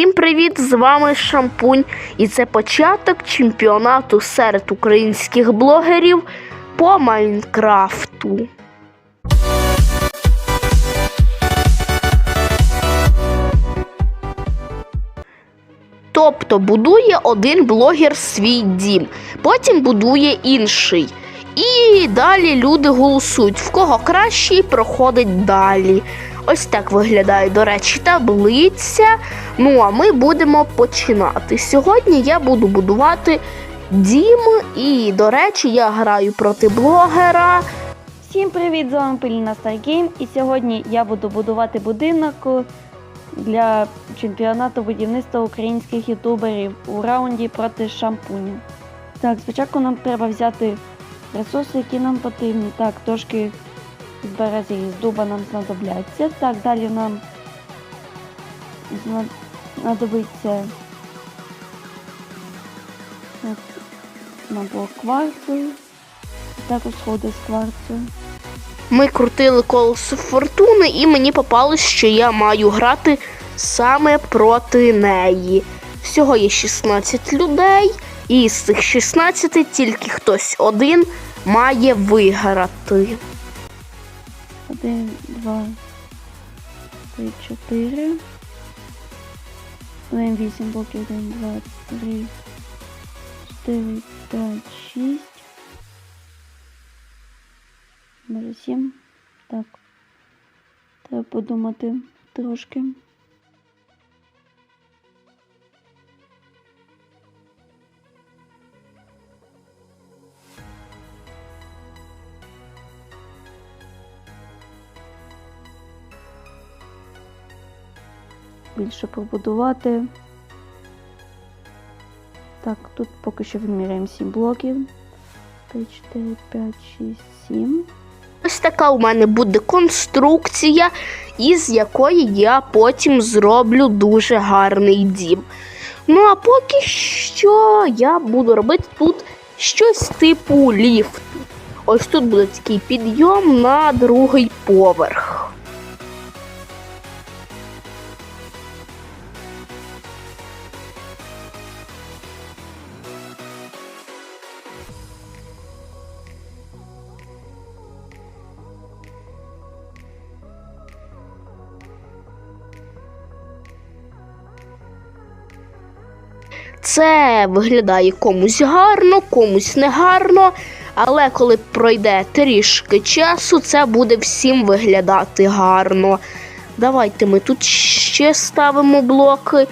Всім привіт! З вами Шампунь, і це початок чемпіонату серед українських блогерів по Майнкрафту. Тобто будує один блогер свій дім, потім будує інший. І далі люди голосують, в кого кращий проходить далі. Ось так виглядає, до речі, таблиця. Ну а ми будемо починати. Сьогодні я буду будувати дім, і, до речі, я граю проти блогера. Всім привіт! З вами Пиліна Старгейм і сьогодні я буду будувати будинок для чемпіонату будівництва українських ютуберів у раунді проти шампуню. Так, спочатку нам треба взяти ресурси, які нам потрібні. Так, трошки з березі і з дуба нам знадобляться. Так, далі нам знадобиться так, набор кварцу, також сходи з кварцу. Ми крутили колесо фортуни, і мені попалось, що я маю грати саме проти неї. Всього є 16 людей, і з цих 16 тільки хтось один має виграти. Один, два, три, чотири. Один, вісім блоків, один, два, три, чотири, п'ять, шість. Може сім. Так. Треба подумати трошки. Більше побудувати. Так, тут поки що виміряємо 7 блоків. 3, 4, 5, 6, 7. Ось така у мене буде конструкція, із якої я потім зроблю дуже гарний дім. Ну а поки що я буду робити тут щось типу ліфту. Ось тут буде такий підйом на другий поверх. Це виглядає комусь гарно, комусь не гарно, але коли пройде трішки часу, це буде всім виглядати гарно. Давайте ми тут ще ставимо блоки.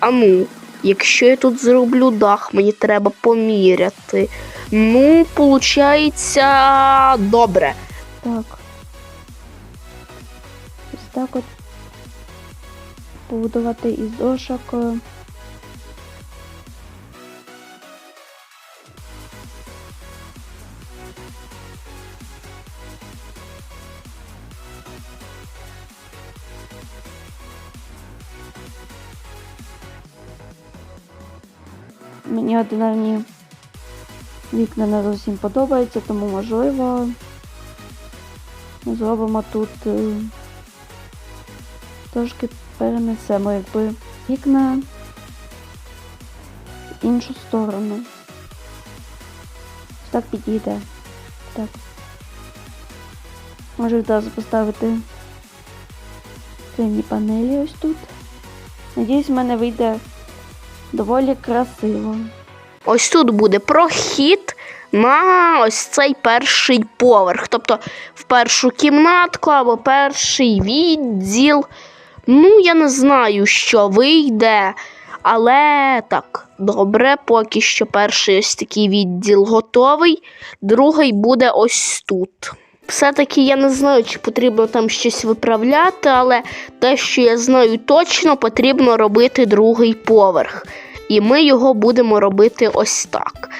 А ну, якщо я тут зроблю дах, мені треба поміряти. Ну, виходить, добре. Так. Ось так от побудувати із дошок. Мені одинарні вікна не зовсім подобаються, тому можливо зробимо тут е, трошки перенесемо якби вікна в іншу сторону. Так підійде. Так. Може відразу поставити скляні панелі ось тут. Надіюсь, в мене вийде доволі красиво. Ось тут буде прохід на ось цей перший поверх. Тобто в першу кімнатку або перший відділ. Ну, я не знаю, що вийде. Але так, добре, поки що перший ось такий відділ готовий, другий буде ось тут. Все-таки я не знаю, чи потрібно там щось виправляти, але те, що я знаю точно, потрібно робити другий поверх. І ми його будемо робити ось так.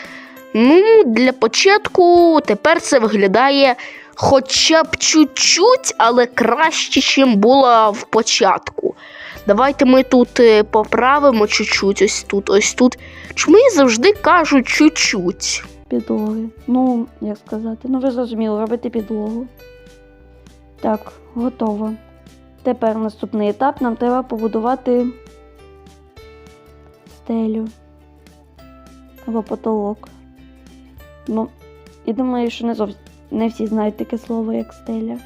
Ну, для початку тепер це виглядає хоча б чуть-чуть, але краще, ніж було в початку. Давайте ми тут е, поправимо чуть-чуть, ось тут, ось тут. Чому я завжди кажу чуть-чуть? Підлоги. Ну, як сказати, ну ви зрозуміли, робити підлогу. Так, готово. Тепер наступний етап нам треба побудувати стелю. Або потолок. Ну, я думаю, що не зовсім не всі знають таке слово, як стеля.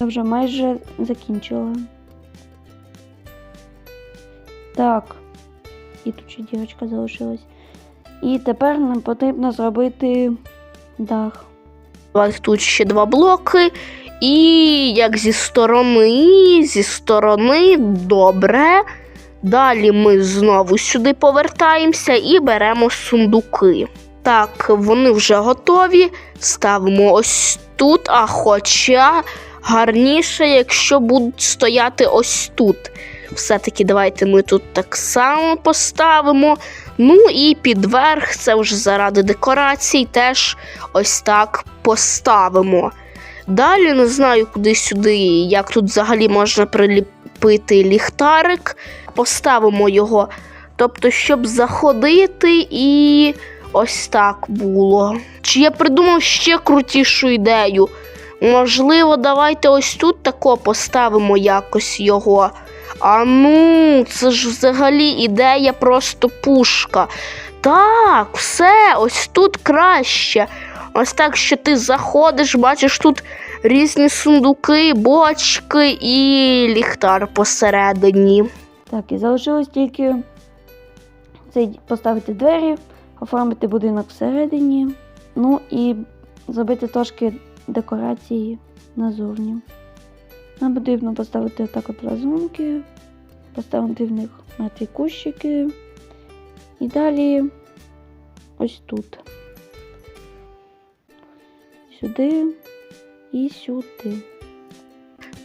Я вже майже закінчила. Так. І тут ще дірочка залишилась. І тепер нам потрібно зробити дах. Тут ще два блоки. І як зі сторони, зі сторони, добре. Далі ми знову сюди повертаємося і беремо сундуки. Так, вони вже готові. Ставимо ось тут, а хоча гарніше, якщо будуть стояти ось тут. Все-таки давайте ми тут так само поставимо. Ну і підверх, це вже заради декорацій, теж ось так поставимо. Далі не знаю, куди сюди, як тут взагалі можна приліпити ліхтарик. Поставимо його. Тобто, щоб заходити і ось так було. Чи я придумав ще крутішу ідею? Можливо, давайте ось тут тако поставимо якось його. А ну, це ж взагалі ідея просто пушка. Так, все, ось тут краще. Ось так, що ти заходиш, бачиш тут різні сундуки, бочки і ліхтар посередині. Так, і залишилось тільки цей поставити двері, оформити будинок всередині, ну і зробити трошки декорації назовні. Нам потрібно поставити отак от вазонки, поставити в них мертві кущики. І далі ось тут. Сюди і сюди.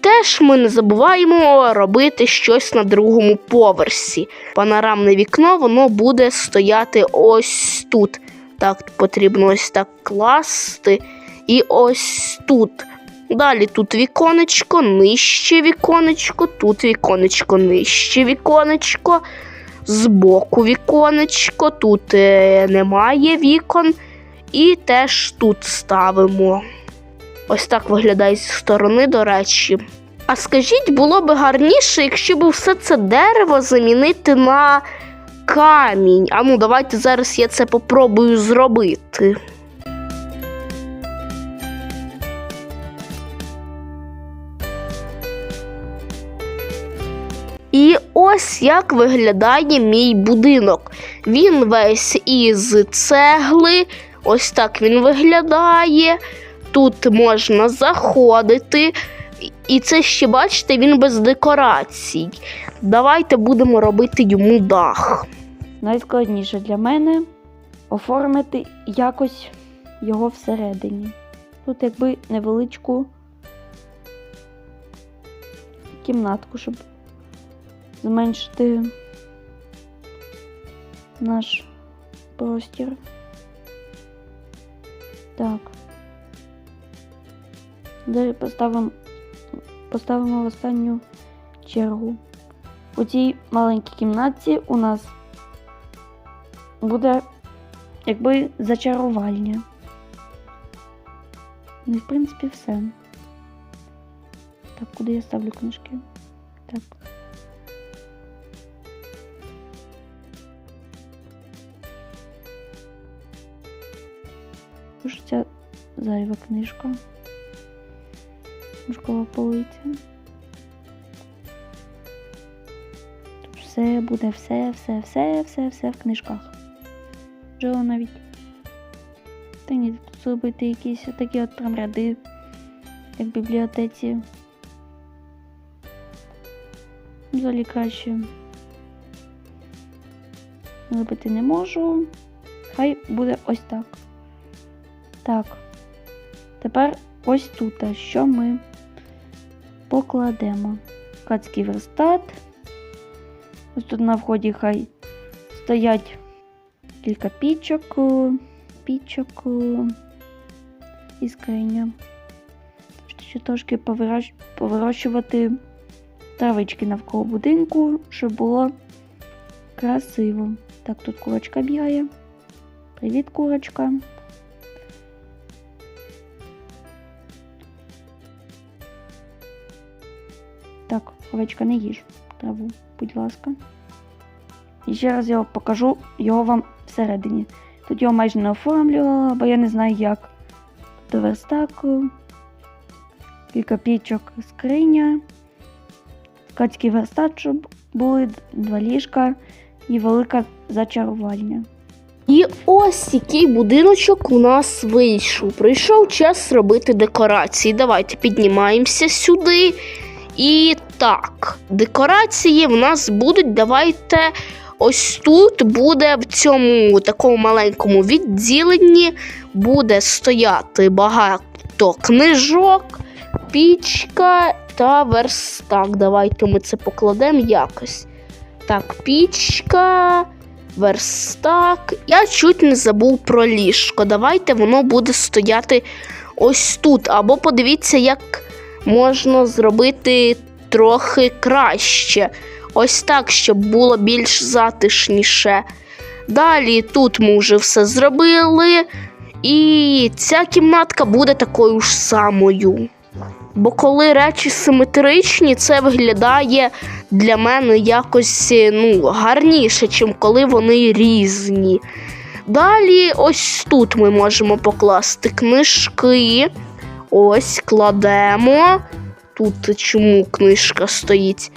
Теж ми не забуваємо робити щось на другому поверсі. Панорамне вікно воно буде стояти ось тут. Так, потрібно ось так класти. І ось тут. Далі тут віконечко, нижче віконечко, тут віконечко, нижче віконечко, збоку віконечко, тут е, немає вікон. І теж тут ставимо. Ось так виглядає зі сторони, до речі. А скажіть, було б гарніше, якщо б все це дерево замінити на камінь. А ну, давайте зараз я це попробую зробити. Ось як виглядає мій будинок. Він весь із цегли, ось так він виглядає. Тут можна заходити. І це ще, бачите, він без декорацій. Давайте будемо робити йому дах. Найскладніше для мене оформити якось його всередині. Тут якби невеличку кімнатку, щоб зменшити наш простір. Так. Далі поставимо, поставимо в останню чергу. У цій маленькій кімнатці у нас буде якби зачарувальня. Ну, і, в принципі, все. Так, куди я ставлю книжки? Так. Що ця зайва книжка? Книжкова полиця. Все буде, все, все, в книжках. Жила навіть. Та ні, тут зробити якісь такі от прям ряди, як в бібліотеці. Взагалі краще. Зробити не можу. Хай буде ось так. Так. Тепер ось тут, що ми покладемо. Ткацький верстат. Ось тут на вході хай стоять кілька пічок, пічок і скриня. Ще трошки повирощувати травички навколо будинку, щоб було красиво. Так, тут курочка бігає. Привіт, курочка. Овечка, не їж траву, будь ласка. І ще раз я покажу його вам всередині. Тут його майже не оформлювала, бо я не знаю як. Тут верстак, кілька пічок, скриня, ткацький верстат, щоб були два ліжка і велика зачарувальня. І ось який будиночок у нас вийшов. Прийшов час робити декорації. Давайте піднімаємося сюди. І так, декорації в нас будуть. Давайте ось тут буде в цьому такому маленькому відділенні буде стояти багато книжок, пічка та верстак. Давайте ми це покладемо якось. Так, пічка верстак. Я чуть не забув про ліжко. Давайте воно буде стояти ось тут. Або подивіться, як можна зробити трохи краще. Ось так, щоб було більш затишніше. Далі тут ми вже все зробили. І ця кімнатка буде такою ж самою. Бо коли речі симетричні, це виглядає для мене якось ну, гарніше, чим коли вони різні. Далі, ось тут ми можемо покласти книжки. Ось кладемо. Тут чому книжка стоїть.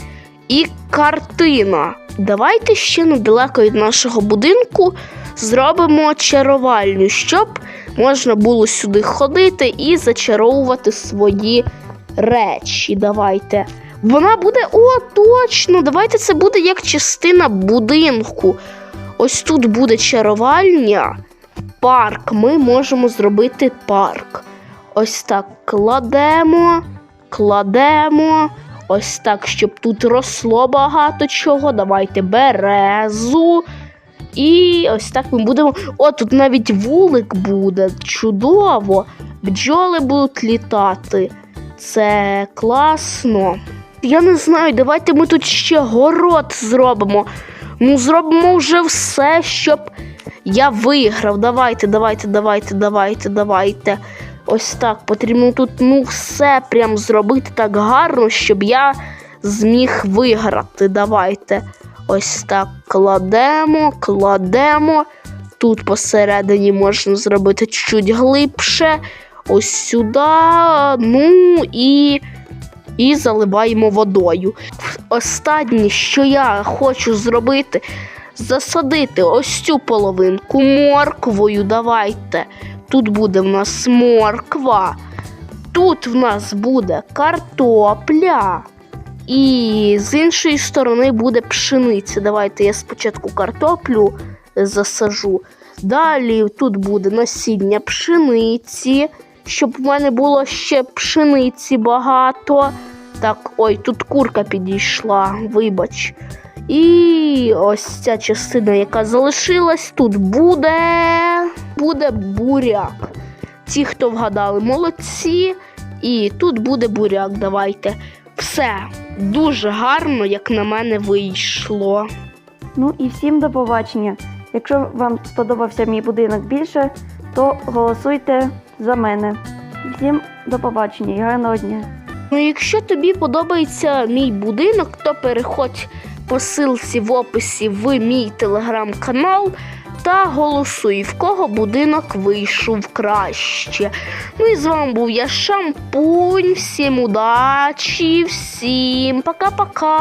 І картина. Давайте ще недалеко від нашого будинку зробимо чарувальню, щоб можна було сюди ходити і зачаровувати свої речі. Давайте. Вона буде. О, точно! Давайте це буде як частина будинку. Ось тут буде чарувальня, парк. Ми можемо зробити парк. Ось так кладемо, кладемо. Ось так, щоб тут росло багато чого. Давайте березу. І ось так ми будемо. О, тут навіть вулик буде. Чудово! Бджоли будуть літати. Це класно. Я не знаю, давайте ми тут ще город зробимо. Ну, зробимо вже все, щоб я виграв. Давайте, давайте, давайте, давайте, давайте. Ось так. Потрібно тут ну, все прям зробити так гарно, щоб я зміг виграти. Давайте. Ось так кладемо, кладемо. Тут посередині можна зробити чуть глибше. Ось сюди. Ну і, і заливаємо водою. Останнє, що я хочу зробити, засадити ось цю половинку морквою. Давайте. Тут буде в нас морква. Тут в нас буде картопля. І з іншої сторони буде пшениця. Давайте я спочатку картоплю засажу. Далі тут буде насіння пшениці, щоб в мене було ще пшениці багато. Так, ой, тут курка підійшла, вибач. І ось ця частина, яка залишилась, тут буде, буде буряк. Ті, хто вгадали, молодці. І тут буде буряк. Давайте. Все дуже гарно, як на мене, вийшло. Ну і всім до побачення. Якщо вам сподобався мій будинок більше, то голосуйте за мене. Всім до побачення і гарного дня. Ну, якщо тобі подобається мій будинок, то переходь по ссылці в описі в мій телеграм-канал та голосуй, в кого будинок вийшов краще. Ну і з вами був я Шампунь. Всім удачі, всім пока-пока.